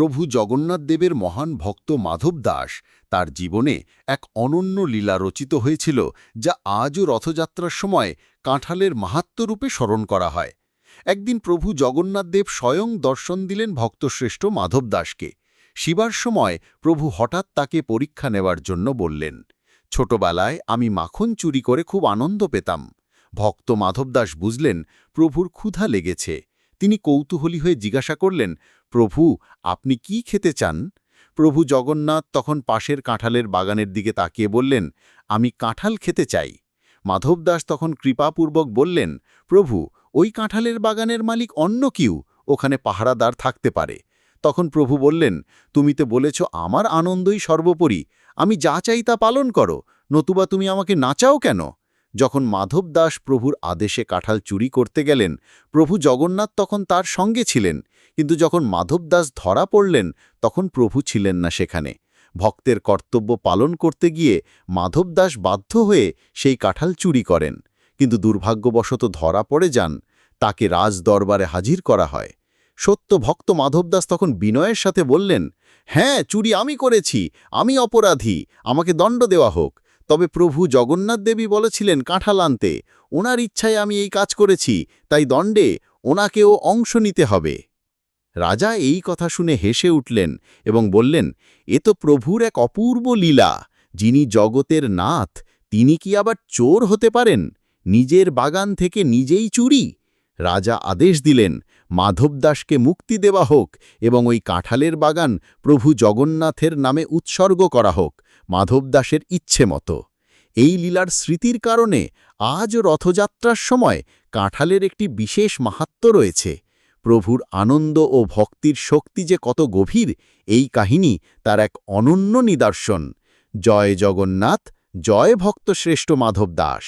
প্রভু জগন্নাথ দেবের মহান ভক্ত মাধব দাস তার জীবনে এক অনন্য লীলা রচিত হয়েছিল, যা আজও রথযাত্রার সময় কাঁঠালের মাহাত্ম্যরূপে স্মরণ করা হয়। একদিন প্রভু জগন্নাথ দেব স্বয়ং দর্শন দিলেন ভক্তশ্রেষ্ঠ মাধব দাসকে। শিবার সময় প্রভু হঠাৎ তাকে পরীক্ষা নেওয়ার জন্য বললেন, ছোটবেলায় আমি মাখন চুরি করে খুব আনন্দ পেতাম। ভক্ত মাধব দাস বুঝলেন প্রভুর ক্ষুধা লেগেছে। তিনি কৌতূহলী হয়ে জিজ্ঞাসা করলেন, প্রভু, আপনি কি খেতে চান? প্রভু জগন্নাথ তখন পাশের কাঁঠালের বাগানের দিকে তাকিয়ে বললেন, আমি কাঁঠাল খেতে চাই। মাধবদাস তখন কৃপাপূর্বক বললেন, প্রভু, ওই কাঁঠালের বাগানের মালিক অন্য কিউ, ওখানে পাহারাদার থাকতে পারে। তখন প্রভু বললেন, তুমি তো বলেছ আমার আনন্দই সর্বোপরি, আমি যা চাই তা পালন করো, নতুবা তুমি আমাকে নাচাও কেন? যখন মাধব দাস প্রভুর আদেশে কাঁঠাল চুরি করতে গেলেন, প্রভু জগন্নাথ তখন তার সঙ্গে ছিলেন, কিন্তু যখন মাধব দাস ধরা পড়লেন, তখন প্রভু ছিলেন না সেখানে। ভক্তের কর্তব্য পালন করতে গিয়ে মাধব দাস বাধ্য হয়ে সেই কাঁঠাল চুরি করেন, কিন্তু দুর্ভাগ্যবশত ধরা পড়ে যান, তাকে রাজ দরবারে হাজির করা হয়। সত্য ভক্ত মাধবদাস তখন বিনয়ের সাথে বললেন হ্যাঁ চুরি আমি করেছি, আমি অপরাধী, আমাকে দণ্ড দেওয়া হোক। তবে প্রভু জগন্নাথ দেবী বলেছিলেন, কাঁঠাল আনতে। ওনার ইচ্ছায় আমি এই কাজ করেছি, তাই দণ্ডে ওনাকেও অংশ নিতে হবে। রাজা এই কথা শুনে হেসে উঠলেন এবং বললেন, এ তো প্রভুর এক অপূর্ব লীলা, যিনি জগতের নাথ, তিনি কি আবার চোর হতে পারেন? নিজের বাগান থেকে নিজেই চুরি? রাজা আদেশ দিলেন মাধবদাসকে মুক্তি দেওয়া হোক এবং ওই কাঁঠালের বাগান প্রভু জগন্নাথের নামে উৎসর্গ করা হোক মাধবদাসের ইচ্ছে মতো। এই লীলার স্মৃতির কারণে আজ রথযাত্রার সময় কাঁঠালের একটি বিশেষ মাহাত্ম রয়েছে। প্রভুর আনন্দ ও ভক্তির শক্তি যে কত গভীর, এই কাহিনী তার এক অনন্য নিদর্শন। জয় জগন্নাথ, জয় ভক্তশ্রেষ্ঠ মাধব দাস।